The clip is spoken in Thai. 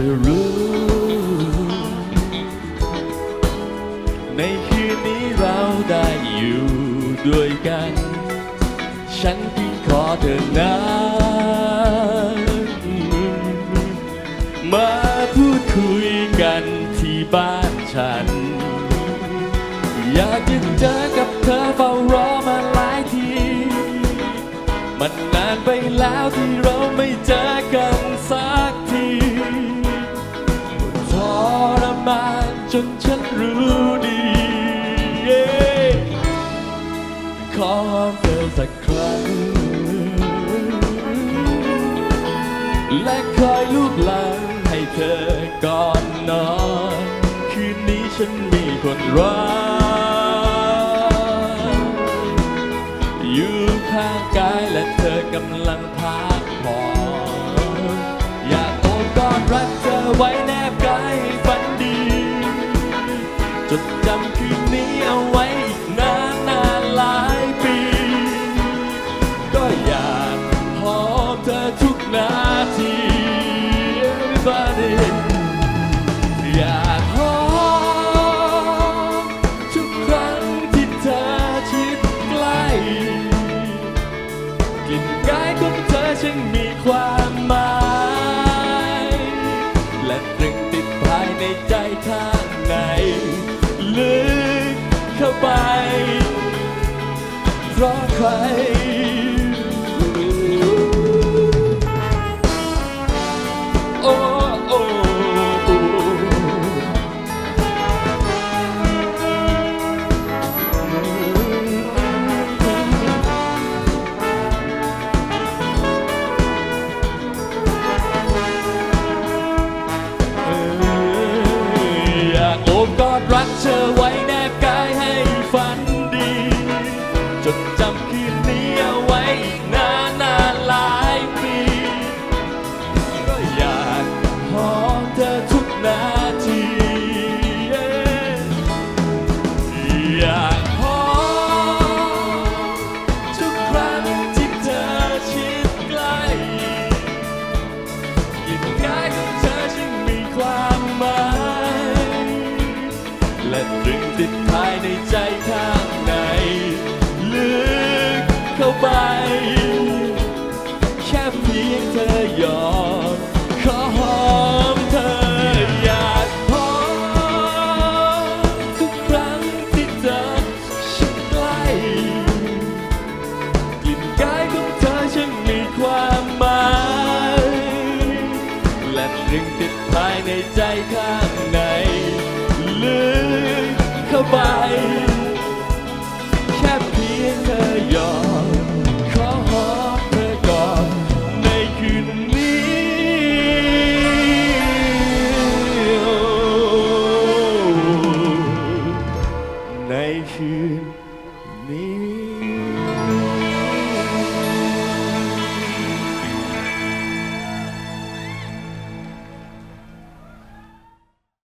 จะรู้ ในคืนนี้เราได้อยู่ด้วยกัน ฉันเพียงขอเธอนะมาพูดคุยกันที่บ้านฉัน อยากจะเจอกับเธอเฝ้ารอมาหลายที มันนานไปแล้วที่เราไม่เจอกัน จนฉันรู้ดีเย้ขอเธอสักครั้ง และคอยลูกหลังให้เธอก่อนนอน คืนนี้ฉันมีคนรักอยู่ข้างกายและเธอกำลังพัก จึงมีความหมาย และตรึงติดภายในใจทางใน ลึกเข้าไป เพราะใคร ตรึงติดภายในใจข้างใน ลึกเข้าไป แค่เพียงเธอยอมขอหอมเธออยากหอทุกครั้งที่เธอชิดใกล้กลิ่นกายของเธอช่างมีความหมายและตรึงติดภายในใจข้าง meu Pai.